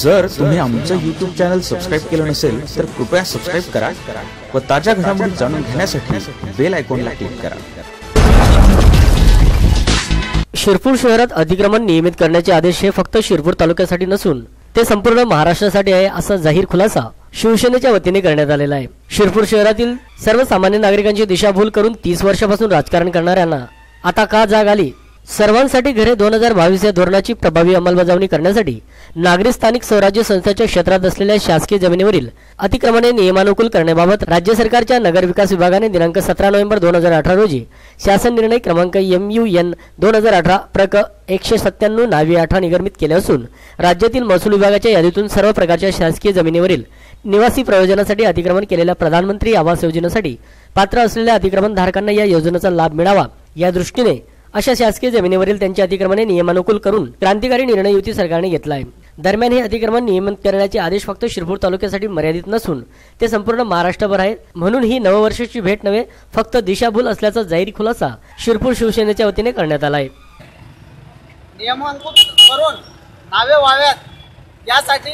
जर तुम्ही आमचं युट्यूब चॅनल सबस्क्राईब केलं नसेल तर कृपया सबस्क्राईब करा व ताज्या घडामोडी जाणून घेण्यासाठी बेल आयकॉनला क्लिक करा. शिरपूर शहरात अतिक्रमण नियमित करण्याचे आदेश हे फक्त शिरपूर तालुक्यासाठी नसून ते संपूर्ण महाराष्ट्रासाठी आहे असा जाहीर खुलासा शिवसेनेच्या वतीने करण्यात आलेला आहे. शिरपूर शहरातील सर्वसामान्य नागरिकांची दिशाभूल करून तीस वर्षापासून राजकारण करणाऱ्यांना आता का जाग आली? सर्वांसाठी घरे दोन हजार बावीस या धोरणाची प्रभावी अंमलबजावणी करण्यासाठी नागरी स्थानिक स्वराज्य संस्थेच्या क्षेत्रात असलेल्या शासकीय जमिनीवरील अतिक्रमणे नियमानुकूल करण्याबाबत राज्य सरकारच्या नगर विकास विभागाने दिनांक सतरा नोव्हेंबर दोन हजार अठरा रोजी शासन निर्णय क्रमांक एम यू एन दोन हजार अठरा प्रक एकशे सत्त्याण्णव नावे अठरा निगमित केले असून राज्यातील महसूल विभागाच्या यादीतून सर्व प्रकारच्या शासकीय जमिनीवरील निवासी प्रयोजनासाठी अतिक्रमण केलेल्या प्रधानमंत्री आवास योजनेसाठी पात्र असलेल्या अतिक्रमण धारकांना या योजनेचा लाभ मिळावा या दृष्टीने अशा शासकीय जमिनीवरील त्यांची अतिक्रमणे नियमानुकूल करून क्रांतिकारी निर्णय युती सरकारने घेतला आहे. दरम्यान हे अतिक्रमण नियमित करण्याचे आदेश फक्त शिरपूर तालुक्यासाठी मर्यादित नसून ते संपूर्ण महाराष्ट्रभर आहेत म्हणून ही नववर्षाची भेट नव्हे फक्त दिशाभूल असल्याचा जाहीर खुलासा शिरपूर शिवसेनेच्या वतीने करण्यात आला आहे. नियमांकुत करून नावे व्हाव्यात. यासाठी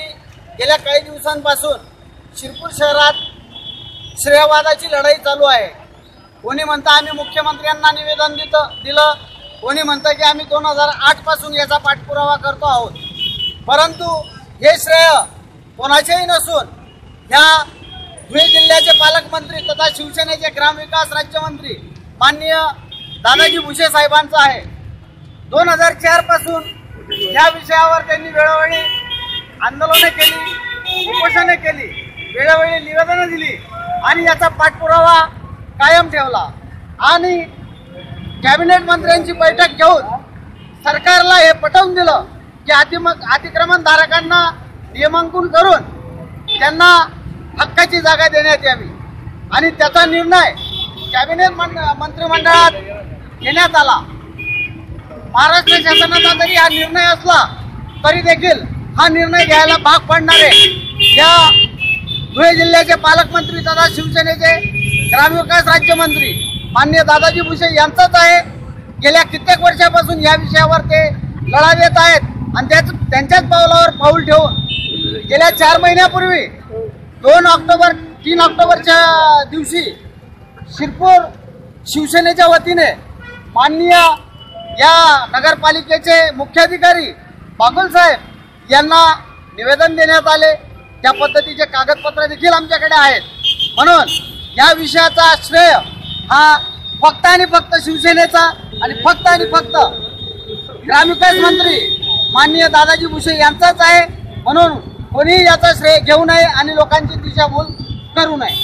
गेल्या काही दिवसांपासून शिरपूर शहरात श्रेयवादाची लढाई चालू आहे. कोणी म्हणतं आम्ही मुख्यमंत्र्यांना निवेदन दित दिलं कोणी म्हणतं की आम्ही दोन हजार आठपासून याचा पाठपुरावा करतो आहोत. परंतु हे श्रेय कोणाचेही नसून ह्या धुळे जिल्ह्याचे पालकमंत्री तथा शिवसेनेचे ग्रामविकास राज्यमंत्री माननीय दादाजी भुसे साहेबांचं आहे. दोन हजार चारपासून या विषयावर त्यांनी वेळोवेळी आंदोलने केली उपोषणे केली वेळोवेळी निवेदनं दिली आणि याचा पाठपुरावा कायम ठेवला. आणि कॅबिनेट मंत्र्यांची बैठक घेऊन सरकारला हे पटवून दिलं की अतिम अतिक्रमणधारकांना नियमांकन करून त्यांना हक्काची जागा देण्यात यावी. आणि त्याचा निर्णय कॅबिनेट मंड मंत्रिमंडळात घेण्यात आला. महाराष्ट्र शासनाचा जरी हा निर्णय असला तरी देखील हा निर्णय घ्यायला भाग पडणारे या धुळे जिल्ह्याचे पालकमंत्री तथा शिवसेनेचे ग्रामविकास राज्यमंत्री मान्य दादाजी भुसे यांचाच आहे. गेल्या कित्येक वर्षापासून या विषयावर ते लढा देत आहेत. आणि त्याच त्यांच्याच पावलावर पाऊल ठेवून गेल्या चार महिन्यापूर्वी दोन ऑक्टोबर तीन ऑक्टोबरच्या दिवशी शिरपूर शिवसेनेच्या वतीने माननीय या नगरपालिकेचे मुख्याधिकारी बागुल साहेब यांना निवेदन देण्यात आले. त्या पद्धतीचे कागदपत्र देखील आमच्याकडे आहेत. म्हणून या विषयाचा श्रेय हा फक्त आणि फक्त शिवसेनेचा आणि फक्त आणि फक्त ग्रामविकास मंत्री माननीय दादाजी भुसे यांचाच आहे. म्हणून कोणीही याचा श्रेय घेऊ नये आणि लोकांची दिशाभूल करू नये.